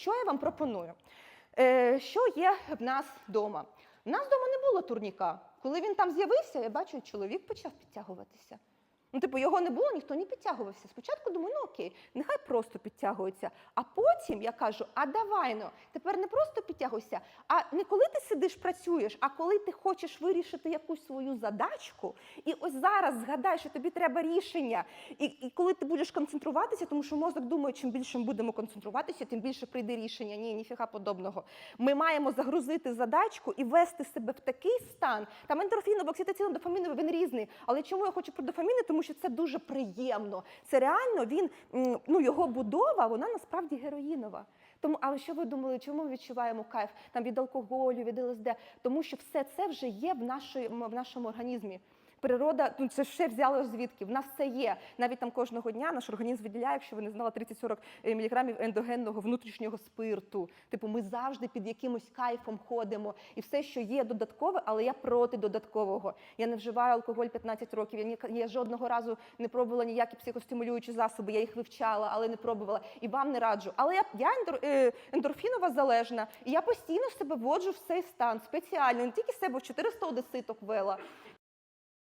що я вам пропоную? Е, що є в нас вдома? У нас вдома не було турніка. Коли він там з'явився, я бачу, чоловік почав підтягуватися. Ну, типу, його не було, ніхто не підтягувався. Спочатку думаю, ну окей, нехай просто підтягується. А потім я кажу: а давай ну, тепер не просто підтягуйся, а не коли ти сидиш, працюєш, а коли ти хочеш вирішити якусь свою задачку, і ось зараз згадай, що тобі треба рішення. І, і коли ти будеш концентруватися, тому що мозок думає, чим більше ми будемо концентруватися, тим більше прийде рішення. Ні, ніфіга подобного. Ми маємо загрузити задачку і вести себе в такий стан. Там ендорфіново, окситоцин, дофаміновий, він різний. Але чому я хочу про дофаміни? Тому що це дуже приємно. Це реально він, ну його будова, вона насправді героїнова. Тому, але що ви думали, чому ми відчуваємо кайф там від алкоголю, від ЛСД? Тому що все це вже є в, нашої, м, в нашому організмі. Природа, ну це ще взяло звідки? В нас це є. Навіть там кожного дня наш організм виділяє, якщо ви не знали, 30-40 міліграмів ендогенного внутрішнього спирту. Типу, ми завжди під якимось кайфом ходимо. І все, що є додаткове, але я проти додаткового. Я не вживаю алкоголь 15 років. Я ні я жодного разу не пробувала ніякі психостимулюючі засоби. Я їх вивчала, але не пробувала. І вам не раджу. Але я, я е, ендорфінова залежна, і я постійно себе вводжу в цей стан спеціально, не тільки себе в 400 одеситок вела.